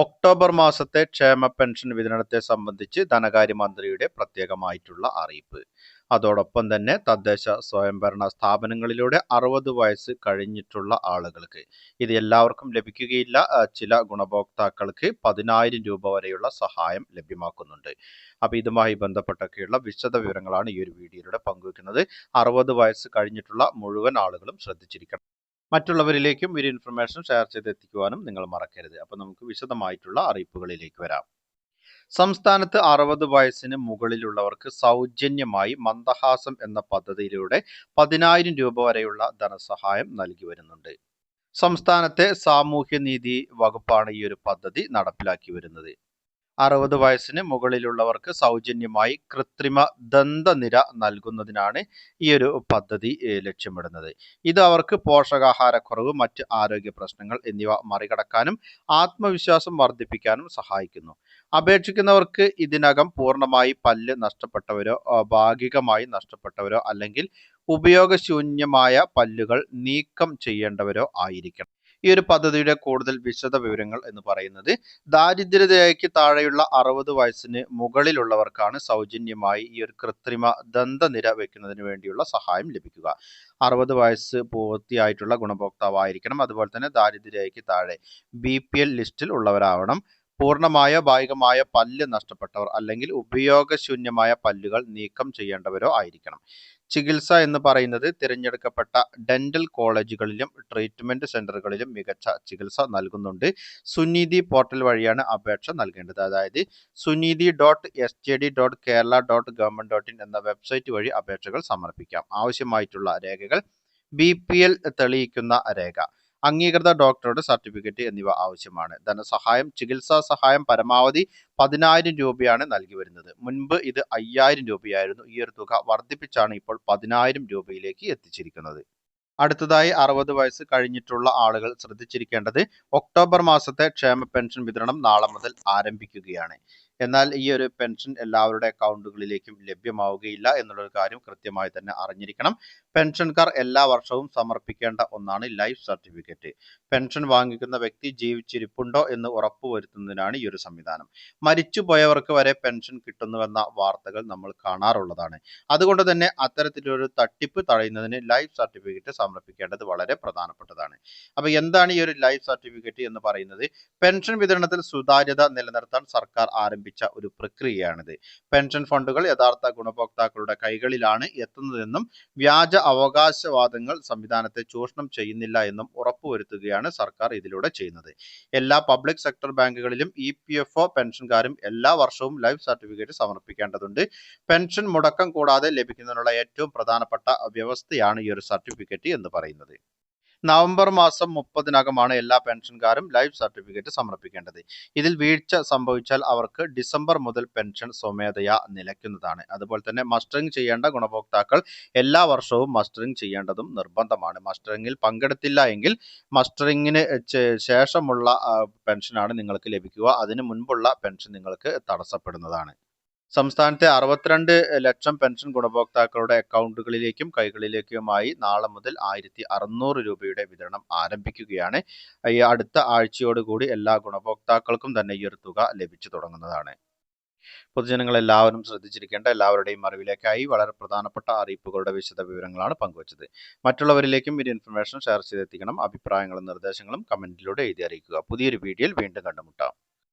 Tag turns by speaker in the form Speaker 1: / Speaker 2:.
Speaker 1: October മാസത്തെ ക്ഷേമ pension വിതരണത്തെ സംബന്ധിച്ച് ധനകാര്യമന്ത്രിയുടെ പ്രത്യേകമായിട്ടുള്ള അറിയിപ്പ്. അതോടൊപ്പം തന്നെ തദ്ദേശ സ്വയംഭരണ സ്ഥാപനങ്ങളിലൂടെ അറുപത് വയസ്സ് കഴിഞ്ഞിട്ടുള്ള ആളുകൾക്ക്. ഇത് എല്ലാവർക്കും ലഭിക്കുകയില്ല. ചില ഗുണഭോക്താക്കൾക്ക് പതിനായിരം രൂപ വരെയുള്ള സഹായം ലഭ്യമാക്കുന്നുണ്ട്. അപ്പോൾ ഇതുമായി ബന്ധപ്പെട്ടൊക്കെയുള്ള വിശദ വിവരങ്ങളാണ് ഈ ഒരു വീഡിയോയിലൂടെ പങ്കുവെക്കുന്നത്. അറുപത് വയസ്സ് കഴിഞ്ഞിട്ടുള്ള മുഴുവൻ ആളുകളും ശ്രദ്ധിച്ചിരിക്കണം. മറ്റുള്ളവരിലേക്കും ഒരു ഇൻഫർമേഷൻ ഷെയർ ചെയ്തെത്തിക്കുവാനും നിങ്ങൾ മറക്കരുത്. അപ്പോൾ നമുക്ക് വിശദമായിട്ടുള്ള അറിയിപ്പുകളിലേക്ക് വരാം. സംസ്ഥാനത്ത് അറുപത് വയസ്സിന് മുകളിലുള്ളവർക്ക് സൗജന്യമായി മന്ദഹാസം എന്ന പദ്ധതിയിലൂടെ പതിനായിരം രൂപ വരെയുള്ള ധനസഹായം നൽകി വരുന്നുണ്ട്. സംസ്ഥാനത്തെ സാമൂഹ്യനീതി വകുപ്പാണ് ഈ ഒരു പദ്ധതി നടപ്പിലാക്കി വരുന്നത്. അറുപത് വയസ്സിന് മുകളിലുള്ളവർക്ക് സൗജന്യമായി കൃത്രിമ ദന്തനിര നൽകുന്നതിനാണ് ഈ ഒരു പദ്ധതി ലക്ഷ്യമിടുന്നത്. ഇത് അവർക്ക് പോഷകാഹാരക്കുറവ് മറ്റ് ആരോഗ്യ പ്രശ്നങ്ങൾ എന്നിവ മറികടക്കാനും ആത്മവിശ്വാസം വർദ്ധിപ്പിക്കാനും സഹായിക്കുന്നു. അപേക്ഷിക്കുന്നവർക്ക് ഇതിനകം പൂർണമായി പല്ല് നഷ്ടപ്പെട്ടവരോ ഭാഗികമായി നഷ്ടപ്പെട്ടവരോ അല്ലെങ്കിൽ ഉപയോഗശൂന്യമായ പല്ലുകൾ നീക്കം ചെയ്യേണ്ടവരോ ആയിരിക്കണം. ഈ ഒരു പദ്ധതിയുടെ കൂടുതൽ വിശദ വിവരങ്ങൾ എന്ന് പറയുന്നത് ദാരിദ്ര്യരേഖയ്ക്ക് താഴെയുള്ള അറുപത് വയസ്സിന് മുകളിലുള്ളവർക്കാണ് സൗജന്യമായി ഈ ഒരു കൃത്രിമ ദന്തനിര വെക്കുന്നതിന് വേണ്ടിയുള്ള സഹായം ലഭിക്കുക. അറുപത് വയസ്സ് പൂർത്തിയായിട്ടുള്ള ഗുണഭോക്താവായിരിക്കണം. അതുപോലെ തന്നെ ദാരിദ്ര്യരേഖയ്ക്ക് താഴെ ബി ലിസ്റ്റിൽ ഉള്ളവരാവണം. പൂർണമായ ഭാഗികമായ പല്ല് നഷ്ടപ്പെട്ടവർ അല്ലെങ്കിൽ ഉപയോഗശൂന്യമായ പല്ലുകൾ നീക്കം ചെയ്യേണ്ടവരോ ആയിരിക്കണം. ചികിത്സ എന്ന് പറയുന്നത് തിരഞ്ഞെടുക്കപ്പെട്ട ഡെന്റൽ കോളേജുകളിലും ട്രീറ്റ്മെന്റ് സെന്ററുകളിലും മികച്ച ചികിത്സ നൽകുന്നുണ്ട്. സുനീതി പോർട്ടൽ വഴിയാണ് അപേക്ഷ നൽകേണ്ടത്. അതായത് Suneethi dot S J D dot Kerala dot government dot in എന്ന വെബ്സൈറ്റ് വഴി അപേക്ഷകൾ സമർപ്പിക്കാം. ആവശ്യമായിട്ടുള്ള രേഖകൾ ബി പി എൽ തെളിയിക്കുന്ന രേഖ. അംഗീകൃത ഡോക്ടറുടെ സർട്ടിഫിക്കറ്റ് എന്നിവ ആവശ്യമാണ്. ധനസഹായം ചികിത്സാ സഹായം പരമാവധി പതിനായിരം രൂപയാണ് നൽകി വരുന്നത്. മുൻപ് ഇത് അയ്യായിരം രൂപയായിരുന്നു. ഈ ഒരു തുക വർദ്ധിപ്പിച്ചാണ് ഇപ്പോൾ പതിനായിരം രൂപയിലേക്ക് എത്തിച്ചിരിക്കുന്നത്. അടുത്തതായി അറുപത് വയസ്സ് കഴിഞ്ഞിട്ടുള്ള ആളുകൾ ശ്രദ്ധിച്ചിരിക്കേണ്ടത് ഒക്ടോബർ മാസത്തെ ക്ഷേമ പെൻഷൻ വിതരണം നാളെ മുതൽ ആരംഭിക്കുകയാണ്. എന്നാൽ ഈ ഒരു പെൻഷൻ എല്ലാവരുടെ അക്കൗണ്ടുകളിലേക്കും ലഭ്യമാവുകയില്ല എന്നുള്ളൊരു കാര്യം കൃത്യമായി തന്നെ അറിഞ്ഞിരിക്കണം. പെൻഷൻകാർ എല്ലാ വർഷവും സമർപ്പിക്കേണ്ട ഒന്നാണ് ലൈഫ് സർട്ടിഫിക്കറ്റ് പെൻഷൻ വാങ്ങിക്കുന്ന വ്യക്തി ജീവിച്ചിരിപ്പുണ്ടോ എന്ന് ഉറപ്പുവരുത്തുന്നതിനാണ് ഈ ഒരു സംവിധാനം. മരിച്ചുപോയവർക്ക് വരെ പെൻഷൻ കിട്ടുന്നുവെന്ന വാർത്തകൾ നമ്മൾ കാണാറുള്ളതാണ്. അതുകൊണ്ട് തന്നെ അത്തരത്തിലൊരു തട്ടിപ്പ് തടയുന്നതിന് ലൈഫ് സർട്ടിഫിക്കറ്റ് സമർപ്പിക്കേണ്ടത് വളരെ പ്രധാനപ്പെട്ടതാണ്. അപ്പോൾ എന്താണ് ഈ ഒരു ലൈഫ് സർട്ടിഫിക്കറ്റ് എന്ന് പറയുന്നത്? പെൻഷൻ വിതരണത്തിൽ സുതാര്യത നിലനിർത്താൻ സർക്കാർ ആരംഭിച്ച ഒരു പ്രക്രിയയാണിത്. പെൻഷൻ ഫണ്ടുകൾ യഥാർത്ഥ ഗുണഭോക്താക്കളുടെ കൈകളിലാണ് എത്തുന്നതെന്നും വ്യാജ അവകാശവാദങ്ങൾ സംവിധാനത്തെ ചൂഷണം ചെയ്യുന്നില്ല എന്നും ഉറപ്പുവരുത്തുകയാണ് സർക്കാർ ഇതിലൂടെ ചെയ്യുന്നത്. എല്ലാ പബ്ലിക് സെക്ടർ ബാങ്കുകളിലും ഇ പി എഫ് ഒ പെൻഷൻകാരും എല്ലാ വർഷവും ലൈഫ് സർട്ടിഫിക്കറ്റ് സമർപ്പിക്കേണ്ടതുണ്ട്. പെൻഷൻ മുടക്കം കൂടാതെ ലഭിക്കുന്നതിനുള്ള ഏറ്റവും പ്രധാനപ്പെട്ട വ്യവസ്ഥയാണ് ഈ ഒരു സർട്ടിഫിക്കറ്റ് എന്ന് പറയുന്നത്. നവംബർ മാസം മുപ്പതിനകമാണ് എല്ലാ പെൻഷൻകാരും ലൈഫ് സർട്ടിഫിക്കറ്റ് സമർപ്പിക്കേണ്ടത്. ഇതിൽ വീഴ്ച സംഭവിച്ചാൽ അവർക്ക് ഡിസംബർ മുതൽ പെൻഷൻ സ്വമേധയാ നിലയ്ക്കുന്നതാണ്. അതുപോലെ തന്നെ മസ്റ്ററിംഗ് ചെയ്യേണ്ട ഗുണഭോക്താക്കൾ എല്ലാ വർഷവും മസ്റ്ററിംഗ് ചെയ്യേണ്ടതും നിർബന്ധമാണ്. മസ്റ്ററിംഗിൽ പങ്കെടുത്തില്ല എങ്കിൽ മസ്റ്ററിംഗിന് ശേഷമുള്ള പെൻഷനാണ് നിങ്ങൾക്ക് ലഭിക്കുക. അതിനു മുൻപുള്ള പെൻഷൻ നിങ്ങൾക്ക് തടസ്സപ്പെടുന്നതാണ്. സംസ്ഥാനത്തെ അറുപത്തിരണ്ട് ലക്ഷം പെൻഷൻ ഗുണഭോക്താക്കളുടെ അക്കൗണ്ടുകളിലേക്കും കൈകളിലേക്കുമായി നാളെ മുതൽ ആയിരത്തി അറുന്നൂറ് രൂപയുടെ വിതരണം ആരംഭിക്കുകയാണ്. ഈ അടുത്ത ആഴ്ചയോടുകൂടി എല്ലാ ഗുണഭോക്താക്കൾക്കും തന്നെ ഈ ഒരു തുക ലഭിച്ചു തുടങ്ങുന്നതാണ്. പൊതുജനങ്ങൾ എല്ലാവരും ശ്രദ്ധിച്ചിരിക്കേണ്ട എല്ലാവരുടെയും അറിവിലേക്കായി വളരെ പ്രധാനപ്പെട്ട അറിയിപ്പുകളുടെ വിശദ വിവരങ്ങളാണ് പങ്കുവച്ചത്. മറ്റുള്ളവരിലേക്കും ഈ ഇൻഫർമേഷൻ ഷെയർ ചെയ്തെത്തിക്കണം. അഭിപ്രായങ്ങളും നിർദ്ദേശങ്ങളും കമന്റിലൂടെ എഴുതി അറിയിക്കുക. പുതിയൊരു വീഡിയോയിൽ വീണ്ടും കണ്ടുമുട്ടാം.